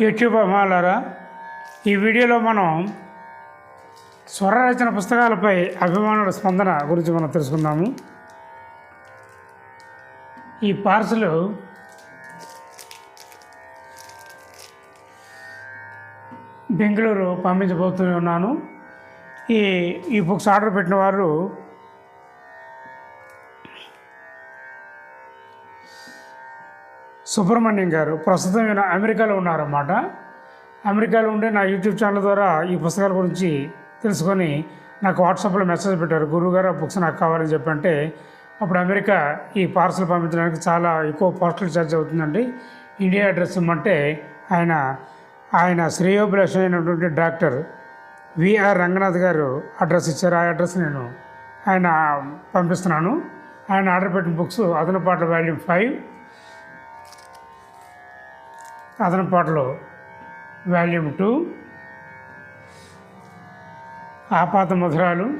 YouTube అమ్మాలారా ఈ వీడియోలో మనం స్వర రచన పుస్తకాలపై అభిమానుల స్పందన గురించి మనం తెలుసుకుందాము. ఈ పార్సల్ బెంగళూరు పంపించబోతూ ఉన్నాను. ఈ ఈ బుక్స్ ఆర్డర్ పెట్టిన వారు సుబ్రహ్మణ్యం గారు ప్రస్తుతం ఈయన అమెరికాలో ఉన్నారన్నమాట. అమెరికాలో ఉండే నా యూట్యూబ్ ఛానల్ ద్వారా ఈ పుస్తకాల గురించి తెలుసుకొని నాకు వాట్సాప్లో మెసేజ్ పెట్టారు. గురువుగారు ఆ బుక్స్ నాకు కావాలని చెప్పంటే అప్పుడు అమెరికా ఈ పార్సల్ పంపించడానికి చాలా ఎక్కువ పోస్టల్ ఛార్జ్ అవుతుందండి. ఇండియా అడ్రస్ ఇమ్మంటే ఆయన ఆయన శ్రేయోభిలాష అయినటువంటి డాక్టర్ విఆర్ రంగనాథ్ గారు అడ్రస్ ఇచ్చారు. ఆ అడ్రస్ నేను ఆయన పంపిస్తున్నాను. ఆయన ఆర్డర్ పెట్టిన బుక్స్ అదనపాట వాల్యూమ్ ఫైవ్ అదన పాటలు వాల్యూమ్ టూ. ఆపాత మధురాలు.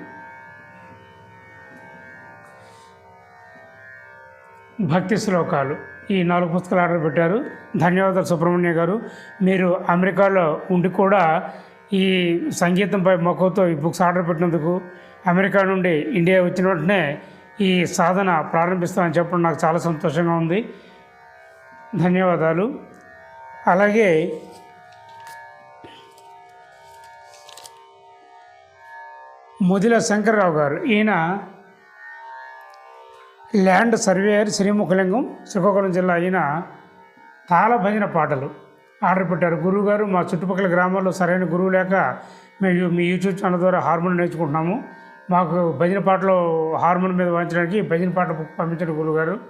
భక్తి శ్లోకాలు. ఈ నాలుగు పుస్తకాలు ఆర్డర్ పెట్టారు. ధన్యవాదాలు సుబ్రహ్మణ్య గారు. మీరు అమెరికాలో ఉండి కూడా ఈ సంగీతంపై మక్కువతో ఈ బుక్స్ ఆర్డర్ పెట్టినందుకు అమెరికా నుండి ఇండియా వచ్చిన వెంటనే ఈ సాధన ప్రారంభిస్తామని చెప్పడం నాకు చాలా సంతోషంగా ఉంది. ధన్యవాదాలు. అలాగే ముదిల శంకర్రావు గారు ఈయన ల్యాండ్ సర్వేయర్ శ్రీముఖలింగం శ్రీకాకుళం జిల్లా ఈయన తాళభజన పాటలు ఆర్డర్ పెట్టారు. గురువు గారు మా చుట్టుపక్కల గ్రామాల్లో సరైన గురువు లేక మేము మీ యూట్యూబ్ ఛానల్ ద్వారా హార్మోన్ నేర్చుకుంటున్నాము. మాకు భజన పాటలు హార్మోన్ మీద వాయించడానికి భజన పాట బుక్ పంపించిన గురువు గారు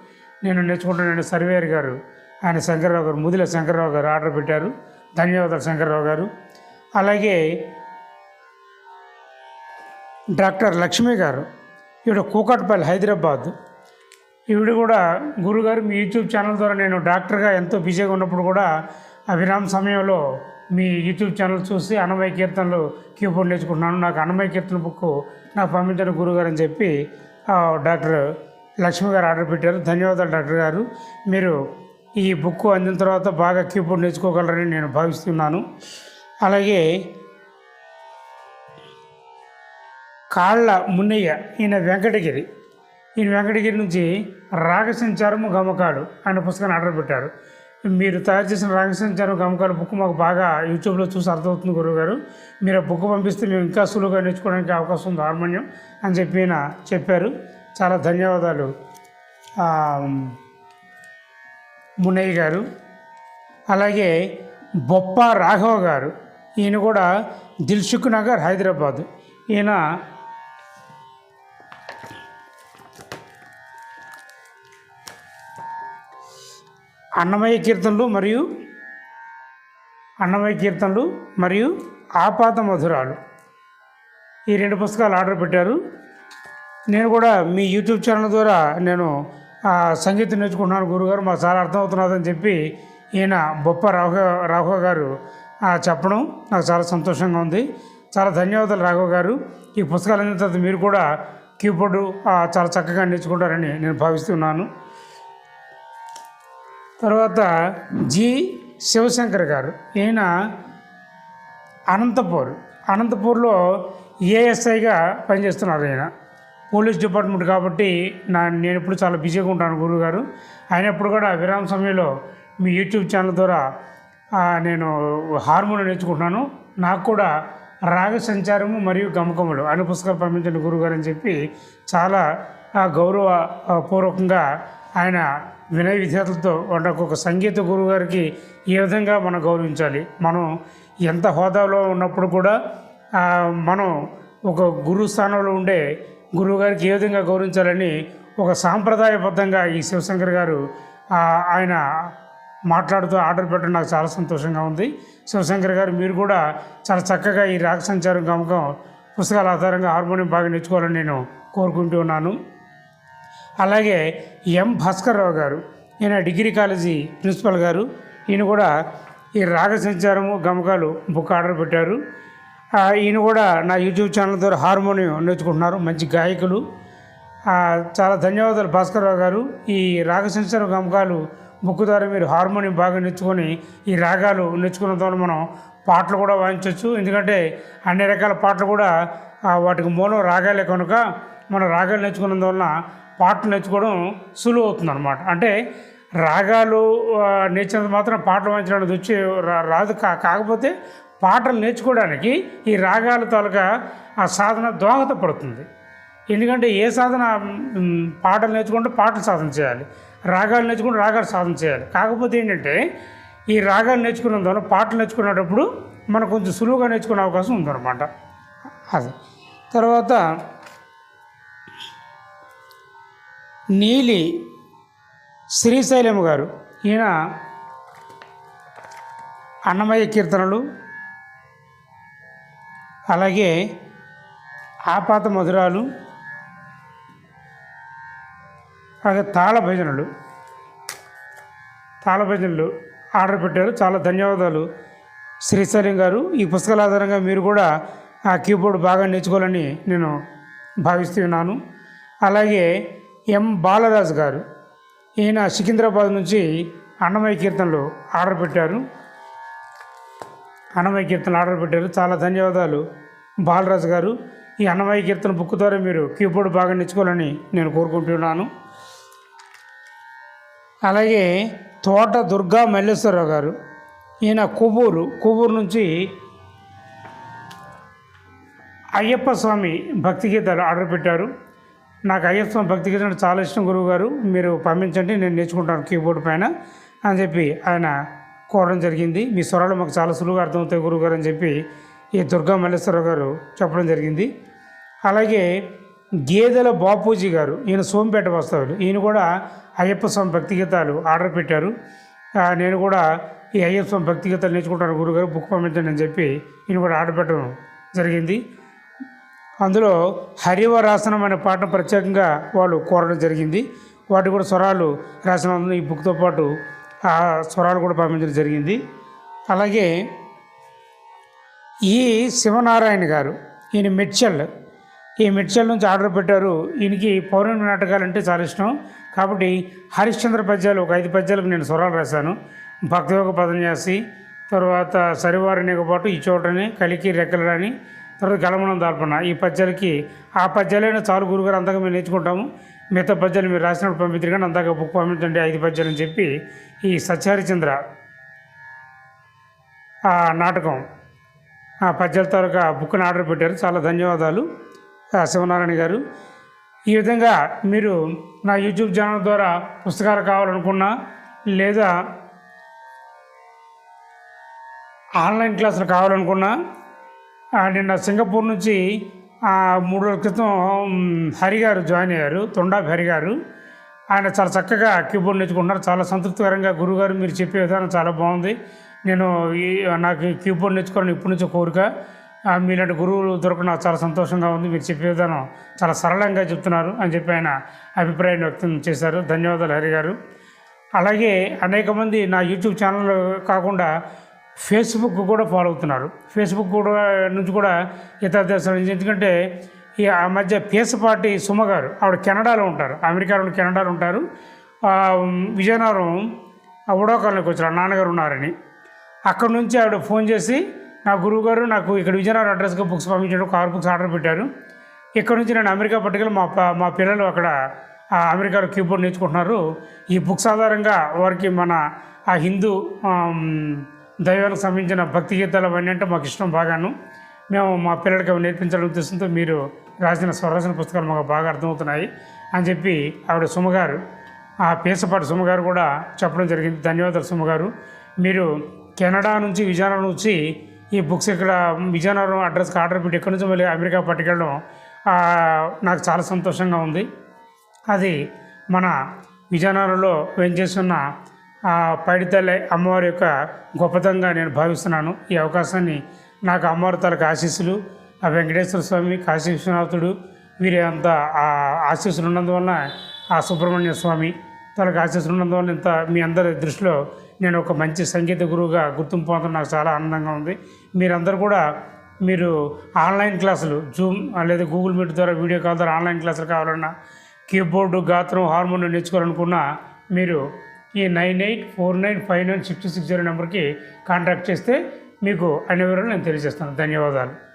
నేను నేర్చుకుంటున్నాను సర్వేయర్ గారు. ఆయన శంకర్రావు గారు ముదిల శంకర్రావు గారు ఆర్డర్ పెట్టారు. ధన్యవాదాలు శంకర్రావు గారు. అలాగే డాక్టర్ లక్ష్మి గారు ఈవిడ కూకట్పల్లి హైదరాబాద్. ఈవిడ కూడా గురుగారు మీ యూట్యూబ్ ఛానల్ ద్వారా నేను డాక్టర్గా ఎంతో బిజీగా ఉన్నప్పుడు కూడా ఆ విరామ సమయంలో మీ యూట్యూబ్ ఛానల్ చూసి అన్నమయ కీర్తనలు కీబోర్డ్ నేర్చుకుంటున్నాను. నాకు అన్నమయ కీర్తన బుక్ నాకు పంపించిన గురుగారు అని చెప్పి డాక్టర్ లక్ష్మి గారు ఆర్డర్ పెట్టారు. ధన్యవాదాలు డాక్టర్ గారు. మీరు ఈ బుక్ అందిన తర్వాత బాగా కీబోర్డ్ నేర్చుకోగలరని నేను భావిస్తున్నాను. అలాగే కాళ్ళ మున్నయ్య ఈయన వెంకటగిరి. ఈయన వెంకటగిరి నుంచి రాగసంచారము గమకాలు అనే పుస్తకాన్ని ఆర్డర్ పెట్టారు. మీరు తయారు చేసిన రాగసంచారం గమకాలు బుక్ మాకు బాగా యూట్యూబ్లో చూసి అర్థమవుతుంది గురువుగారు. మీరు ఆ బుక్ పంపిస్తే మేము ఇంకా సులువుగా నేర్చుకోవడానికి అవకాశం ఉంది హార్మోనియం అని చెప్పి చెప్పారు. చాలా ధన్యవాదాలు. మునయ్య మున్నయ్య గారు అలాగే బొప్ప రాఘవ గారు ఈయన కూడా దిల్సుఖ్ నగర్ హైదరాబాద్. ఈయన అన్నమయ్య కీర్తనలు మరియు అన్నమయ్య కీర్తనలు మరియు ఆపాత మధురాలు. ఈ రెండు పుస్తకాలు ఆర్డర్ పెట్టారు. నేను కూడా మీ యూట్యూబ్ ఛానల్ ద్వారా నేను సంగీతం నేర్చుకుంటున్నాను గురుగారు మాకు చాలా అర్థమవుతున్నదని చెప్పి ఈయన బొప్ప రాఘవ రాఘవ గారు చెప్పడం నాకు చాలా సంతోషంగా ఉంది. చాలా ధన్యవాదాలు రాఘవ గారు. ఈ పుస్తకాలు అందిన తర్వాత మీరు కూడా కీబోర్డు చాలా చక్కగా నేర్చుకుంటారని నేను భావిస్తున్నాను. తర్వాత జి. శివశంకర్ గారు ఈయన అనంతపూర్ అనంతపూర్లో ఏఎస్ఐగా పనిచేస్తున్నారు ఈయన. పోలీస్ డిపార్ట్మెంట్ కాబట్టి నా నేను ఎప్పుడు చాలా బిజీగా ఉంటాను గురువుగారు. అయినప్పుడు కూడా విరామ సమయంలో మీ యూట్యూబ్ ఛానల్ ద్వారా నేను హార్మోన్ నేర్చుకుంటున్నాను. నాకు కూడా రాగ సంచారము మరియు గమకములు అనే పుస్తకాలు పంపించండి గురువుగారు అని చెప్పి చాలా గౌరవ పూర్వకంగా ఆయన వినయ విద్యార్థులతో అంటే ఒక సంగీత గురువు గారికి ఏ విధంగా మనం గౌరవించాలి. మనం ఎంత హోదాలో ఉన్నప్పుడు కూడా మనం ఒక గురువు స్థానంలో ఉండే గురువు గారికి ఏ విధంగా గౌరవించాలని ఒక సాంప్రదాయబద్ధంగా ఈ శివశంకర్ గారు ఆయన మాట్లాడుతూ ఆర్డర్ పెట్టడం నాకు చాలా సంతోషంగా ఉంది. శివశంకర్ గారు మీరు కూడా చాలా చక్కగా ఈ రాగ సంచారం గమకం పుస్తకాల ఆధారంగా హార్మోనియం బాగా నేర్చుకోవాలని నేను కోరుకుంటూ ఉన్నాను. అలాగే ఎం భాస్కర్రావు గారు ఈయన డిగ్రీ కాలేజీ ప్రిన్సిపల్ గారు ఈయన కూడా ఈ రాగ సంచారము గమకాలు బుక్ ఆర్డర్ పెట్టారు. ఈయన కూడా నా యూట్యూబ్ ఛానల్ ద్వారా హార్మోనియం నేర్చుకుంటున్నారు మంచి గాయకులు. చాలా ధన్యవాదాలు భాస్కర్రావు గారు. ఈ రాగ సంచారం గమకాలు బుక్ ద్వారా మీరు హార్మోనియం బాగా నేర్చుకొని ఈ రాగాలు నేర్చుకున్న ద్వారా మనం పాటలు కూడా వాయించవచ్చు ఎందుకంటే అన్ని రకాల పాటలు కూడా వాటికి మూలం రాగాలే కనుక మనం రాగాలు నేర్చుకున్నందు వలన పాటలు నేర్చుకోవడం సులువు అవుతుంది అనమాట అంటే రాగాలు నేర్చినంత మాత్రం పాటలు వాయించడానికి వచ్చి రా- రాదు. కా కాకపోతే పాటలు నేర్చుకోవడానికి ఈ రాగాల తాలూకా ఆ సాధన దోహదపడుతుంది ఎందుకంటే ఏ సాధన పాటలు నేర్చుకుంటే పాటలు సాధన చేయాలి. రాగాలు నేర్చుకుంటే రాగాలు సాధన చేయాలి. కాకపోతే ఏంటంటే ఈ రాగాలు నేర్చుకున్న ద్వారా పాటలు నేర్చుకునేటప్పుడు మనం కొంచెం సులువుగా నేర్చుకునే అవకాశం ఉందన్నమాట. అది. తర్వాత నీలి శ్రీశైలం గారు ఈయన అన్నమయ్య కీర్తనలు అలాగే ఆపాత మధురాలు అలాగే తాళ భజనలు. తాళ భజనలు ఆర్డర్ పెట్టారు. చాలా ధన్యవాదాలు. శ్రీశైలం గారు ఈ పుస్తకాల ఆధారంగా మీరు కూడా ఆ కీబోర్డ్ బాగా నేర్చుకోవాలని నేను భావిస్తున్నాను అలాగే ఎం బాలరాజు గారు ఈయన సికింద్రాబాద్ నుంచి అన్నమయ్య కీర్తనలు ఆర్డర్ పెట్టారు. అన్నమయ్య కీర్తన ఆర్డర్ పెట్టారు. చాలా ధన్యవాదాలు. బాలరాజు గారు ఈ అన్నమయ్య కీర్తన బుక్ ద్వారా మీరు కీబోర్డ్ బాగా నేర్చుకోవాలని నేను కోరుకుంటున్నాను. అలాగే తోట దుర్గా మల్లేశ్వరరావు గారు ఈయన కొవ్వూరు కొవ్వూరు నుంచి అయ్యప్ప స్వామి భక్తి గీతాలు ఆర్డర్ పెట్టారు. నాకు అయ్యప్ప స్వామి భక్తి గీతాలు చాలా ఇష్టం గురువు గారు. మీరు పంపించండి నేను నేర్చుకుంటాను కీబోర్డ్ పైన అని చెప్పి ఆయన కోరడం జరిగింది. మీ స్వరాలు మాకు చాలా సులువుగా అర్థమవుతాయి గురువుగారు అని చెప్పి ఈ దుర్గా మల్లేశ్వరరావు గారు చెప్పడం జరిగింది. అలాగే గేదెల బాపూజీ గారు ఈయన సోంపేట వాస్తవులు ఈయన కూడా అయ్యప్ప స్వామి భక్తి గీతాలు ఆర్డర్ పెట్టారు. నేను కూడా ఈ అయ్యప్ప స్వామి భక్తి గీతాలు నేర్చుకుంటాను గురుగారు బుక్ పంపించండి అని చెప్పి ఈయన కూడా ఆర్డర్ పెట్టడం జరిగింది. అందులో హరివరాసనం అనే పాట ప్రత్యేకంగా వాళ్ళు కోరడం జరిగింది. వాటి కూడా స్వరాలు రాసిన ఈ బుక్తో పాటు ఆ స్వరాలు కూడా పంపించడం జరిగింది. అలాగే ఈ శివనారాయణ గారు ఈయన మిడ్చల్ ఈ మిడ్చల్ నుంచి ఆర్డర్ పెట్టారు. ఈయనకి పౌర్ణమి నాటకాలు అంటే చాలా ఇష్టం. కాబట్టి హరిశ్చంద్ర పద్యాలు ఒక ఐదు పద్యాలకు నేను స్వరాలు రాశాను. భక్తియోగ పదన్యాసి తర్వాత సరివారినిగా పాటు ఈ చోటని కలికి రెక్కలని తర్వాత గలమనం దాల్పన. ఈ పద్యాలకి ఆ పద్యాలైన చాలు గురుగారు అంతగా మేము నేర్చుకుంటాము. మిగతా పద్యాలు మీరు రాసినప్పుడు పంపించారు కానీ అందాక బుక్ పంపించండి ఐదు పద్యాలు అని చెప్పి ఈ సత్యహరిచంద్ర ఆ నాటకం ఆ పద్యాల తాలూకా బుక్ని ఆర్డర్ పెట్టారు. చాలా ధన్యవాదాలు. శివనారాయణ గారు ఈ విధంగా మీరు నా యూట్యూబ్ ఛానల్ ద్వారా పుస్తకాలు కావాలనుకున్నా లేదా ఆన్లైన్ క్లాసులు కావాలనుకున్నా నిన్న సింగపూర్ నుంచి మూడు రోజుల క్రితం హరి గారు జాయిన్ అయ్యారు తొండాపి హరి గారు. ఆయన చాలా చక్కగా కీబోర్డ్ నేర్చుకుంటున్నారు. చాలా సంతృప్తికరంగా గురుగారు మీరు చెప్పే విధానం చాలా బాగుంది. నేను ఈ నాకు కీబోర్డ్ నేర్చుకోవాలని ఇప్పటి నుంచి కోరిక. మీలాంటి గురువులు దొరకడం నాకు చాలా సంతోషంగా ఉంది. మీరు చెప్పే విధానం చాలా సరళంగా చెప్తున్నారు అని చెప్పి ఆయన అభిప్రాయాన్ని వ్యక్తం చేశారు. ధన్యవాదాలు హరి గారు. అలాగే అనేక మంది నా యూట్యూబ్ ఛానల్ కాకుండా ఫేస్బుక్ కూడా ఫాలో అవుతున్నారు. ఫేస్బుక్ కూడా నుంచి కూడా ఇతర దేశాల నుంచి. ఎందుకంటే ఈ ఆ మధ్య పేసపాటి సుమ గారు ఆవిడ కెనడాలో ఉంటారు. అమెరికాలో కెనడాలో ఉంటారు. విజయనగరం ఆ వచ్చారు. నాన్నగారు ఉన్నారని. అక్కడ నుంచి ఆవిడ ఫోన్ చేసి నా గురువు గారు నాకు ఇక్కడ విజయనగరం అడ్రస్గా బుక్స్ పంపించాడు. కార్ బుక్స్ ఆర్డర్ పెట్టారు. ఇక్కడ నుంచి నేను అమెరికా పట్టుకెళ్ళి మా మా పిల్లలు అక్కడ అమెరికాలో కీబోర్డ్ నేర్చుకుంటున్నారు. ఈ బుక్స్ ఆధారంగా వారికి మన ఆ హిందూ దైవానికి సంబంధించిన భక్తి గీతాలు అవన్నీ అంటే మాకు ఇష్టం బాగాను. మేము మా పిల్లలకి అవి నేర్పించాలని ఉద్దేశంతో మీరు రాసిన స్వరాసిన పుస్తకాలు మాకు బాగా అర్థమవుతున్నాయి అని చెప్పి ఆవిడ సుమగారు ఆ పేసపాటి సుమగారు కూడా చెప్పడం జరిగింది. ధన్యవాదాలు సుమగారు. మీరు కెనడా నుంచి విజయనగరం నుంచి ఈ బుక్స్ ఇక్కడ విజయనగరం అడ్రస్కి ఆర్డర్ పెట్టి ఎక్కడి నుంచి మళ్ళీ అమెరికా పట్టుకెళ్ళడం నాకు చాలా సంతోషంగా ఉంది. అది మన విజయనగరంలో వేంచేస్తున్న చేస్తున్న పైడితల్లి అమ్మవారి యొక్క గొప్పతంగా నేను భావిస్తున్నాను. ఈ అవకాశాన్ని నాకు అమ్మవారి తాలూకు ఆశీస్సులు ఆ వెంకటేశ్వర స్వామి కాశీ విశ్వనాథుడు వీరి అంత ఆశీస్సులు ఉన్నందువలన ఆ సుబ్రహ్మణ్య స్వామి తనకు ఆశీస్సులు ఉన్నందువలన ఇంత మీ అందరి దృష్టిలో నేను ఒక మంచి సంగీత గురువుగా గుర్తింపు పొందడం నాకు చాలా ఆనందంగా ఉంది. మీరందరూ కూడా మీరు ఆన్లైన్ క్లాసులు జూమ్ లేదా గూగుల్ మీట్ ద్వారా వీడియో కాల్ ద్వారా ఆన్లైన్ క్లాసులు కావాలన్నా కీబోర్డు గాత్రం హార్మోనియం నేర్చుకోవాలనుకున్నా మీరు ఈ nine eight four nine five nine six six zero నెంబర్కి కాంటాక్ట్ చేస్తే మీకు అన్ని వివరాలు నేను తెలియజేస్తాను. ధన్యవాదాలు.